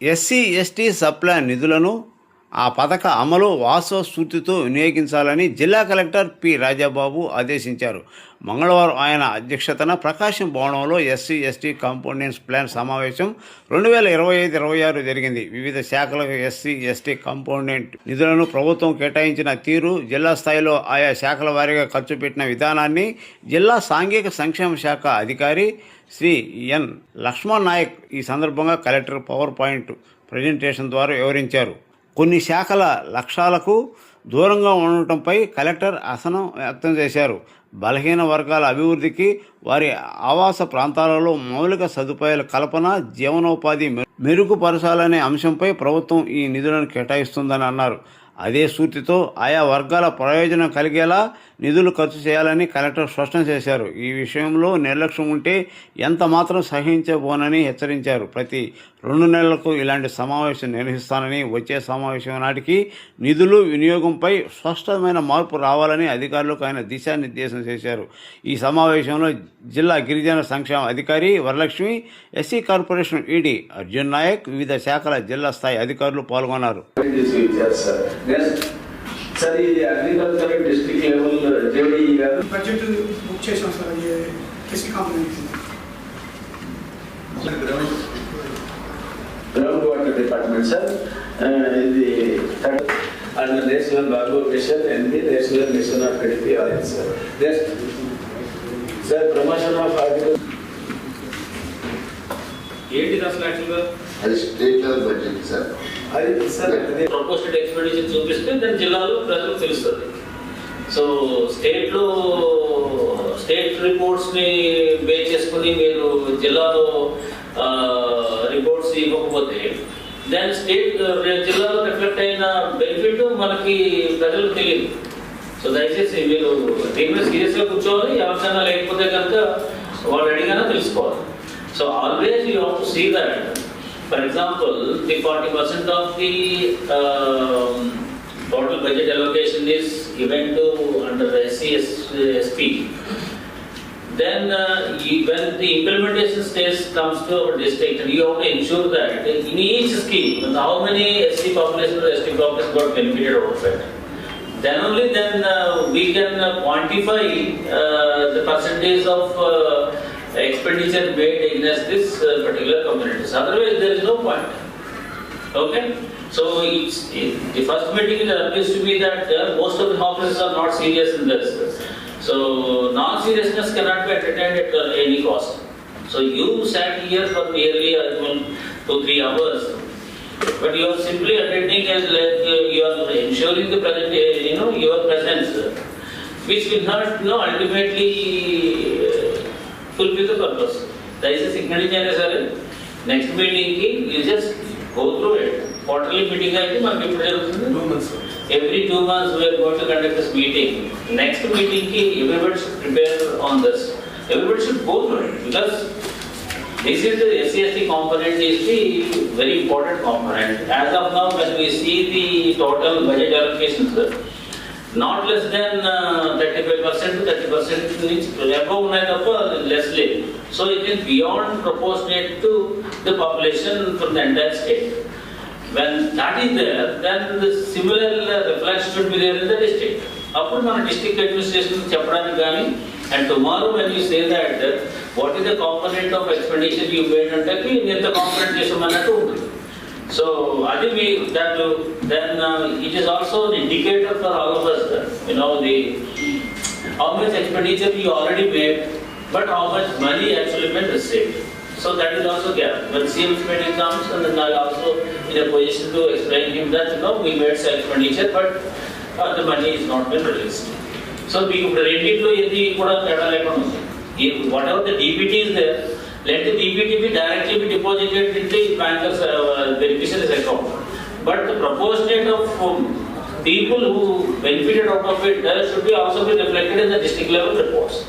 SC ST supply నిధులను ఆ పథక అమలు వాస్తవస్ఫూర్తితో వినియోగించాలని జిల్లా కలెక్టర్ పి రాజాబాబు ఆదేశించారు. మంగళవారం ఆయన అధ్యక్షతన ప్రకాశం భవనంలో ఎస్సీ ఎస్టీ కాంపోనెంట్స్ ప్లాన్ సమావేశం రెండు వేల ఇరవై ఐదు ఇరవై ఆరు జరిగింది. వివిధ శాఖలకు ఎస్సీ ఎస్టీ కాంపోనెంట్ నిధులను ప్రభుత్వం కేటాయించిన తీరు జిల్లా స్థాయిలో ఆయా శాఖల వారీగా ఖర్చు పెట్టిన విధానాన్ని జిల్లా సాంఘిక సంక్షేమ శాఖ అధికారి శ్రీ ఎన్ లక్ష్మణ్ నాయక్ ఈ సందర్భంగా కలెక్టర్ పవర్ పాయింట్ ప్రజెంటేషన్ ద్వారా వివరించారు. కొన్ని శాఖల లక్ష్యాలకు దూరంగా ఉండటంపై కలెక్టర్ అసనం వ్యక్తం చేశారు. బలహీన వర్గాల అభివృద్ధికి వారి ఆవాస ప్రాంతాలలో మౌలిక సదుపాయాల కల్పన జీవనోపాధి మె- మెరుగుపరచాలనే అంశంపై ప్రభుత్వం ఈ నిధులను కేటాయిస్తుందని అన్నారు. అదే స్ఫూర్తితో ఆయా వర్గాల ప్రయోజనం కలిగేలా నిధులు ఖర్చు చేయాలని కలెక్టర్ స్పష్టం చేశారు. ఈ విషయంలో నిర్లక్ష్యం ఉంటే ఎంత మాత్రం సహించబోనని హెచ్చరించారు. ప్రతి రెండు నెలలకు ఇలాంటి సమావేశం నిర్వహిస్తానని వచ్చే సమావేశం నాటికి నిధులు వినియోగంపై స్పష్టమైన మార్పు రావాలని అధికారులకు ఆయన దిశానిర్దేశం చేశారు. ఈ సమావేశంలో జిల్లా గిరిజన సంక్షేమ అధికారి Varalakshmi SC corporation ED Arjun Nayak వివిధ శాఖల జిల్లా స్థాయి అధికారులు పాల్గొన్నారు. Yes. సార్ ఇది అగ్రికల్చర్ డిస్ట్రిక్ట్ లెవెల్ జేడీ గారు బడ్జెట్ బుక్ చేశాం సార్ ఇది Krishi complex ground water department sir ఇది and national Babu mission and the national mission of health oil sir next sir promotion of article ఏంటి అసలు యాక్చువల్గా అది state level budget sir అది sir proposed expenditure చూపిస్తే దాని జిల్లాలో ప్రజలకు తెలుస్తుంది. సో స్టేట్లో స్టేట్ రిపోర్ట్స్ని బేస్ చేసుకుని మీరు జిల్లాలో రిపోర్ట్స్ ఇవ్వకపోతే దాని స్టేట్ జిల్లాలో రిఫ్లెక్ట్ అయిన బెనిఫిట్ మనకి ప్రజలకు తెలియదు. సో దయచేసి మీరు దీని మీద సీరియస్గా కూర్చోవాలి. ఎవరికైనా లేకపోతే కనుక వాళ్ళు అడిగినా తెలుసుకోవాలి. So always you have to see that For example, the 40% of the um, total budget allocation is given to under the SCSP, then uh, when the implementation stage comes to our district, you have to ensure that in each scheme, how many SC population or ST population got benefited out of it. Then only then uh, we can quantify uh, the percentage of uh, expenditure made against this uh, particular communities. Otherwise, there is no point. Okay? So it's, it, the first meeting appears to be that uh, most of the officers are not serious in this. So non-seriousness cannot be entertained at uh, any cost. So you sat here for nearly uh, three hours. But you are simply attending as like uh, you are ensuring the present, uh, you know, your presence, which will not, you know, ultimately fulfill the purpose. దయచేసి signalling అయినా సరే next మీటింగ్కి you just go through it quarterly meeting అయితే మనకి ఎప్పుడు జరుగుతుంది every two months we are going to conduct this meeting next మీటింగ్కి everybody should prepare on this everybody should go through it because This is the SCST component is the very important component. As of now, when we see the total budget allocations, not less than thirty-five percent to thirty percent which above ఉన్నాయి తప్ప less లేదు. So it is beyond proportionate to the population from the entire state. When that is there, then the similar uh, reflection should be there in the district. అప్పుడు మన district administration చెప్పడానికి కానీ and tomorrow when you say that what is the component of expenditure you made అంటే ఎంత component చేసామన్నట్టు ఉంటుంది so అది me that then it is also indicator for all of us you know the how much expenditure you already made, but how much money actually been received. So that is also gap. When CM's meeting comes, and then I also in a position to explain him that, you know, we made some expenditure, but uh, the money is not been released. So we రెండింటిలో ఇది కూడా తేడా లేకుండా ఉంది. What ever the DBT let the PBT be directly be deposited into the banker's uh, beneficiary's account. But the proportionate of um, people who benefited out of it uh, should be also be reflected in the district level reports.